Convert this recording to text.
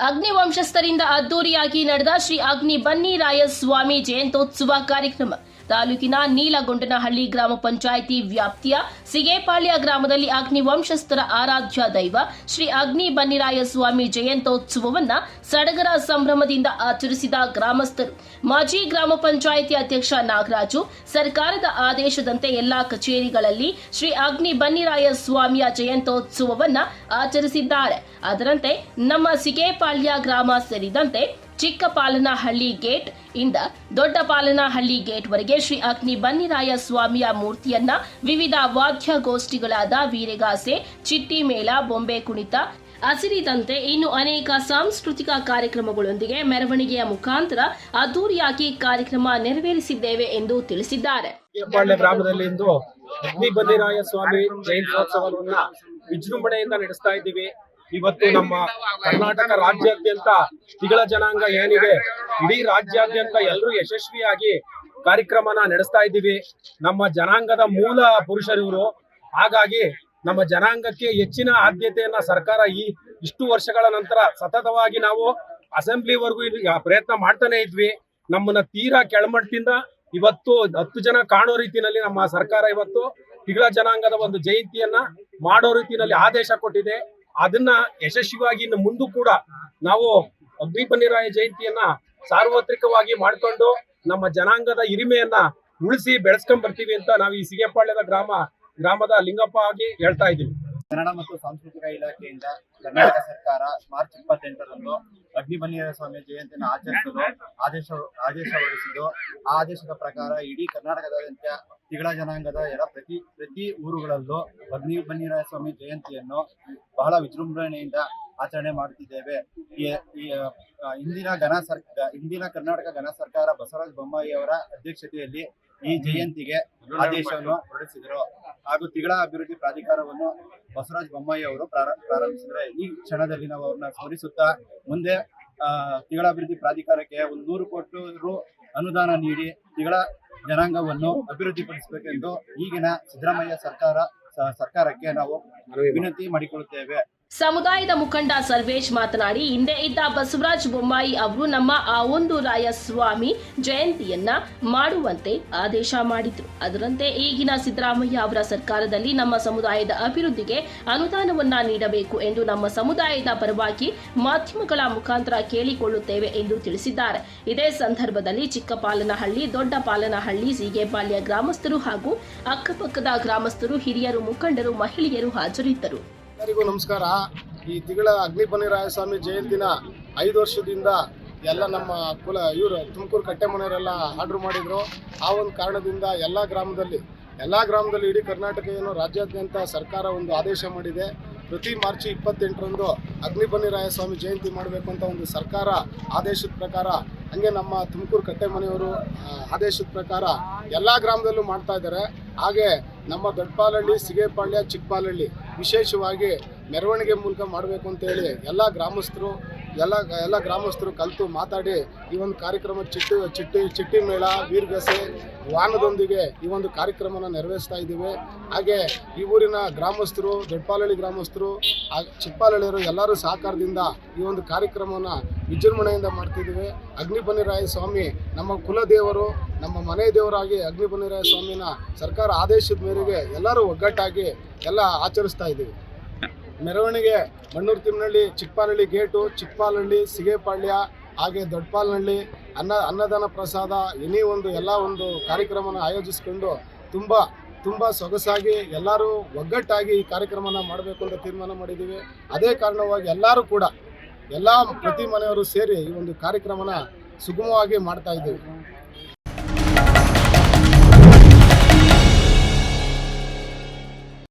ಅಗ್ನಿ ವಂಶಸ್ಥರಿಂದ ಅದ್ದೂರಿಯಾಗಿ ನಡೆದ ಶ್ರೀ ಅಗ್ನಿ ಬನ್ನಿರಾಯ ಸ್ವಾಮಿ ಜಯಂತ್ಯೋತ್ಸವ ಕಾರ್ಯಕ್ರಮ. ತಾಲೂಕಿನ ನೀಲಗೊಂಡನಹಳ್ಳಿ ಗ್ರಾಮ ಪಂಚಾಯಿತಿ ವ್ಯಾಪ್ತಿಯ ಸಿಗೇಪಾಳ್ಯ ಗ್ರಾಮದಲ್ಲಿ ಅಗ್ನಿ ವಂಶಸ್ಥರ ಆರಾಧ್ಯ ದೈವ ಶ್ರೀ ಅಗ್ನಿ ಬನ್ನಿರಾಯ ಸ್ವಾಮಿ ಜಯಂತೋತ್ಸವವನ್ನ ಸಡಗರ ಸಂಭ್ರಮದಿಂದ ಆಚರಿಸಿದ ಗ್ರಾಮಸ್ಥರು. ಮಾಜಿ ಗ್ರಾಮ ಪಂಚಾಯಿತಿ ಅಧ್ಯಕ್ಷ ನಾಗರಾಜು, ಸರ್ಕಾರದ ಆದೇಶದಂತೆ ಎಲ್ಲಾ ಕಚೇರಿಗಳಲ್ಲಿ ಶ್ರೀ ಅಗ್ನಿ ಬನ್ನಿರಾಯ ಸ್ವಾಮಿಯ ಜಯಂತೋತ್ಸವವನ್ನ ಆಚರಿಸಿದ್ದಾರೆ. ಅದರಂತೆ ನಮ್ಮ ಸಿಗೇಪಾಳ್ಯ ಗ್ರಾಮ ಸೇರಿದಂತೆ ಚಿಕ್ಕಪಾಲನಹಳ್ಳಿ ಗೇಟ್ ಇಂದ ದೊಡ್ಡಪಾಲನಹಳ್ಳಿ ಗೇಟ್ ವರೆಗೆ ಶ್ರೀ ಅಗ್ನಿ ಬನ್ನಿರಾಯ ಸ್ವಾಮಿಯ ಮೂರ್ತಿಯನ್ನ ವಿವಿಧ ವಾದ್ಯಗೋಷ್ಠಿಗಳಾದ ವೀರಗಾಸೆ ಚಿಟ್ಟಿ ಮೇಳ ಬೊಂಬೆ ಕುಣಿತ ಹಸಿರಿದಂತೆ ಇನ್ನು ಅನೇಕ ಸಾಂಸ್ಕೃತಿಕ ಕಾರ್ಯಕ್ರಮಗಳೊಂದಿಗೆ ಮೆರವಣಿಗೆಯ ಮುಖಾಂತರ ಅದ್ದೂರಿಯಾಗಿ ಕಾರ್ಯಕ್ರಮ ನೆರವೇರಿಸಿದ್ದೇವೆ ಎಂದು ತಿಳಿಸಿದ್ದಾರೆ. ಅಗ್ನಿ ಬನ್ನಿರಾಯ ಸ್ವಾಮಿ ಜಯಂತ್ಯೋತ್ಸವವನ್ನ ವಿಜೃಂಭಣೆಯಿಂದ ನಡೆಸ್ತಾ ಇದ್ದೀವಿ. ಇವತ್ತು ನಮ್ಮ ಕರ್ನಾಟಕ ರಾಜ್ಯಾದ್ಯಂತ ತಿಗಳ ಜನಾಂಗ ಏನಿದೆ? ಇಡೀ ರಾಜ್ಯಾದ್ಯಂತ ಎಲ್ಲರೂ ಯಶಸ್ವಿಯಾಗಿ ಕಾರ್ಯಕ್ರಮನ ನಡೆಸ್ತಾ ಇದ್ದೀವಿ. ನಮ್ಮ ಜನಾಂಗದ ಮೂಲ ಪುರುಷರಿವರು ಹಾಗಾಗಿ ನಮ್ಮ ಜನಾಂಗಕ್ಕೆ ಹೆಚ್ಚಿನ ಆದ್ಯತೆಯನ್ನ ಸರ್ಕಾರ ಈ ಇಷ್ಟು ವರ್ಷಗಳ ನಂತರ ಸತತವಾಗಿ ನಾವು ಅಸೆಂಬ್ಲಿವರೆಗೂ ಪ್ರಯತ್ನ ಮಾಡ್ತಾನೆ ಇದ್ವಿ. ನಮ್ಮನ್ನ ತೀರಾ ಕೆಳಮಟ್ಟದಿಂದ ಇವತ್ತು ಹತ್ತು ಜನ ಕಾಣೋ ರೀತಿಯಲ್ಲಿ ನಮ್ಮ ಸರ್ಕಾರ ಇವತ್ತು ತಿಗಳ ಜನಾಂಗದ ಒಂದು ಜಯಂತಿಯನ್ನ ಮಾಡೋ ರೀತಿಯಲ್ಲಿ ಆದೇಶ ಕೊಟ್ಟಿದೆ. ಅದನ್ನ ಯಶಸ್ವಿಯಾಗಿ ಇನ್ನು ಮುಂದೂ ಕೂಡ ನಾವು ಅಗ್ನಿ ಬನ್ನಿರಾಯ ಜಯಂತಿಯನ್ನ ಸಾರ್ವತ್ರಿಕವಾಗಿ ಮಾಡ್ಕೊಂಡು ನಮ್ಮ ಜನಾಂಗದ ಹಿರಿಮೆಯನ್ನ ಉಳಿಸಿ ಬೆಳೆಸ್ಕೊಂಡ್ ಬರ್ತೀವಿ ಅಂತ ನಾವು ಈ ಸಿಗೇಪಾಳ್ಯದ ಗ್ರಾಮ, ಗ್ರಾಮದ ಲಿಂಗಪ್ಪ ಆಗಿ ಹೇಳ್ತಾ ಇದ್ದೀವಿ. ಕನ್ನಡ ಮತ್ತು ಸಾಂಸ್ಕೃತಿಕ ಇಲಾಖೆಯಿಂದ ಕರ್ನಾಟಕ ಸರ್ಕಾರ ಮಾರ್ಚ್ ಇಪ್ಪತ್ತೆಂಟರಂದು ಅಗ್ನಿಬನ್ನಿಯ ಸ್ವಾಮಿ ಜಯಂತಿಯನ್ನು ಆಚರಿಸಲು ಆದೇಶ ಆದೇಶ ಹೊರಡಿಸಿದ್ದು. ಆ ಆದೇಶದ ಪ್ರಕಾರ ಇಡೀ ಕರ್ನಾಟಕದಾದ್ಯಂತ ತಿಗಳ ಜನಾಂಗದ ಎಲ್ಲ ಪ್ರತಿ ಪ್ರತಿ ಊರುಗಳಲ್ಲೂ ಬನ್ನಿ ಬನ್ನಿರಾಯ ಸ್ವಾಮಿ ಜಯಂತಿಯನ್ನು ಬಹಳ ವಿಜೃಂಭಣೆಯಿಂದ ಆಚರಣೆ ಮಾಡುತ್ತಿದ್ದೇವೆ. ಇಂದಿನ ಘನ ಸರ್ಕಾರ ಇಂದಿನ ಕರ್ನಾಟಕ ಘನ ಸರ್ಕಾರ ಬಸವರಾಜ ಬೊಮ್ಮಾಯಿ ಅವರ ಅಧ್ಯಕ್ಷತೆಯಲ್ಲಿ ಈ ಜಯಂತಿಗೆ ಆದೇಶವನ್ನು ಹೊರಡಿಸಿದರು. ಹಾಗೂ ತಿಗಳ ಅಭಿವೃದ್ಧಿ ಪ್ರಾಧಿಕಾರವನ್ನು ಬಸವರಾಜ ಬೊಮ್ಮಾಯಿ ಅವರು ಪ್ರಾರ- ಪ್ರಾರಂಭಿಸಿದರೆ ಈ ಕ್ಷಣದಲ್ಲಿ ನಾವು ಅವ್ರನ್ನ ಸ್ಮರಿಸುತ್ತಾ ಮುಂದೆ ತಿಗಳ ಅಭಿವೃದ್ಧಿ ಪ್ರಾಧಿಕಾರಕ್ಕೆ ಒಂದು ನೂರು ಕೋಟಿ ರು ಅನುದಾನ ನೀಡಿ ತಿಗಳ ಜನಾಂಗವನ್ನು ಅಭಿವೃದ್ಧಿಪಡಿಸಬೇಕೆಂದು ಈಗಿನ ಸಿದ್ದರಾಮಯ್ಯ ಸರ್ಕಾರ ಸರ್ಕಾರಕ್ಕೆ ನಾವು ವಿನಂತಿ ಮಾಡಿಕೊಳ್ಳುತ್ತೇವೆ. ಸಮುದಾಯದ ಮುಖಂಡ ಸರ್ವೇಶ್ ಮಾತನಾಡಿ, ಹಿಂದೆ ಇದ್ದ ಬಸವರಾಜ ಬೊಮ್ಮಾಯಿ ಅವರು ನಮ್ಮ ಆ ಒಂದು ರಾಯ ಸ್ವಾಮಿ ಜಯಂತಿಯನ್ನ ಮಾಡುವಂತೆ ಆದೇಶ ಮಾಡಿದ್ರು. ಅದರಂತೆ ಈಗಿನ ಸಿದ್ದರಾಮಯ್ಯ ಅವರ ಸರ್ಕಾರದಲ್ಲಿ ನಮ್ಮ ಸಮುದಾಯದ ಅಭಿವೃದ್ಧಿಗೆ ಅನುದಾನವನ್ನ ನೀಡಬೇಕು ಎಂದು ನಮ್ಮ ಸಮುದಾಯದ ಪರವಾಗಿ ಮಾಧ್ಯಮಗಳ ಮುಖಾಂತರ ಕೇಳಿಕೊಳ್ಳುತ್ತೇವೆ ಎಂದು ತಿಳಿಸಿದ್ದಾರೆ. ಇದೇ ಸಂದರ್ಭದಲ್ಲಿ ಚಿಕ್ಕಪಾಲನಹಳ್ಳಿ, ದೊಡ್ಡಪಾಲನಹಳ್ಳಿ ಸೀಗೆಪಾಳ್ಯ ಗ್ರಾಮಸ್ಥರು ಹಾಗೂ ಅಕ್ಕಪಕ್ಕದ ಗ್ರಾಮಸ್ಥರು, ಹಿರಿಯರು, ಮುಖಂಡರು, ಮಹಿಳೆಯರು ಹಾಜರಿದ್ದರು. ಎಲ್ಲರಿಗೂ ನಮಸ್ಕಾರ. ಈ ತಿಂಗಳ ಅಗ್ನಿಪನಿ ರಾಯಸ್ವಾಮಿ ಜಯಂತಿನ ಐದು ವರ್ಷದಿಂದ ಎಲ್ಲ ನಮ್ಮ ಕುಲ ಇವರು ತುಮಕೂರು ಕಟ್ಟೆಮನೆಯವರೆಲ್ಲ ಆರ್ಡ್ರ್ ಮಾಡಿದರು. ಆ ಒಂದು ಕಾರಣದಿಂದ ಎಲ್ಲ ಗ್ರಾಮದಲ್ಲಿ ಎಲ್ಲ ಗ್ರಾಮದಲ್ಲಿ ಇಡೀ ಕರ್ನಾಟಕ ಏನು ರಾಜ್ಯಾದ್ಯಂತ ಸರ್ಕಾರ ಒಂದು ಆದೇಶ ಮಾಡಿದೆ. ಪ್ರತಿ ಮಾರ್ಚ್ ಇಪ್ಪತ್ತೆಂಟರಂದು ಅಗ್ನಿಪನಿ ರಾಯಸ್ವಾಮಿ ಜಯಂತಿ ಮಾಡಬೇಕು ಅಂತ ಒಂದು ಸರ್ಕಾರ ಆದೇಶದ ಪ್ರಕಾರ, ಹಂಗೆ ನಮ್ಮ ತುಮಕೂರು ಕಟ್ಟೆಮನೆಯವರು ಆದೇಶದ ಪ್ರಕಾರ ಎಲ್ಲ ಗ್ರಾಮದಲ್ಲೂ ಮಾಡ್ತಾ ಇದ್ದಾರೆ. ಹಾಗೆ ನಮ್ಮ ದೊಡ್ಡಪಾಲಹಳ್ಳಿ, ಸಿಗೇಪಾಳ್ಯ, ಚಿಕ್ಕಪಾಲಹಳ್ಳಿ ವಿಶೇಷವಾಗಿ ಮೆರವಣಿಗೆ ಮೂಲಕ ಮಾಡಬೇಕು ಅಂತೇಳಿ ಎಲ್ಲ ಗ್ರಾಮಸ್ಥರು ಎಲ್ಲ ಎಲ್ಲ ಗ್ರಾಮಸ್ಥರು ಕಲಿತು ಮಾತಾಡಿ ಈ ಒಂದು ಕಾರ್ಯಕ್ರಮ ಚಿಟ್ಟಿ ಚಿಟ್ಟಿ ಚಿಟ್ಟಿ ಮೇಳ, ವೀರ್ಗಸೆ ವಾಹನದೊಂದಿಗೆ ಈ ಒಂದು ಕಾರ್ಯಕ್ರಮನ ನೆರವೇರಿಸ್ತಾ ಇದ್ದೀವಿ. ಹಾಗೆ ಈ ಊರಿನ ಗ್ರಾಮಸ್ಥರು ದೊಡ್ಡಪಾಲಹಳ್ಳಿ ಗ್ರಾಮಸ್ಥರು, ಆ ಚಿಕ್ಕಪಾಲಹಳ್ಳಿಯವರು ಎಲ್ಲರೂ ಸಹಕಾರದಿಂದ ಈ ಒಂದು ಕಾರ್ಯಕ್ರಮವನ್ನು ವಿಜೃಂಭಣೆಯಿಂದ ಮಾಡ್ತಿದ್ದೀವಿ. ಅಗ್ನಿಪನಿರಾಯ ಸ್ವಾಮಿ ನಮ್ಮ ಕುಲದೇವರು, ನಮ್ಮ ಮನೆ ದೇವರಾಗಿ ಅಗ್ನಿಪನಿರಾಯ ಸ್ವಾಮಿನ ಸರ್ಕಾರ ಆದೇಶದ ಮೇರೆಗೆ ಎಲ್ಲರೂ ಒಗ್ಗಟ್ಟಾಗಿ ಎಲ್ಲ ಆಚರಿಸ್ತಾ ಇದ್ದೀವಿ. ಮೆರವಣಿಗೆ ಮಣ್ಣೂರು ತಿಮ್ಮನಹಳ್ಳಿ, ಚಿಕ್ಕಪಾಲಹಳ್ಳಿ ಗೇಟು, ಚಿಕ್ಕಪಾಲಹಳ್ಳಿ, ಸಿಗೇಪಾಳ್ಯ, ಹಾಗೆ ದೊಡ್ಡಪಾಲನಹಳ್ಳಿ ಅನ್ನ, ಅನ್ನದಾನ ಪ್ರಸಾದ, ಎನಿ ಒಂದು, ಎಲ್ಲ ಒಂದು ಕಾರ್ಯಕ್ರಮನ ಆಯೋಜಿಸ್ಕೊಂಡು ತುಂಬ ತುಂಬ ಸೊಗಸಾಗಿ ಎಲ್ಲರೂ ಒಗ್ಗಟ್ಟಾಗಿ ಈ ಕಾರ್ಯಕ್ರಮನ ಮಾಡಬೇಕು ಅಂತ ತೀರ್ಮಾನ ಮಾಡಿದ್ದೀವಿ. ಅದೇ ಕಾರಣವಾಗಿ ಎಲ್ಲರೂ ಕೂಡ, ಎಲ್ಲ ಪ್ರತಿ ಮನೆಯವರು ಸೇರಿ ಈ ಒಂದು ಕಾರ್ಯಕ್ರಮನ ಸುಗಮವಾಗಿ ಮಾಡ್ತಾ ಇದ್ದೀವಿ.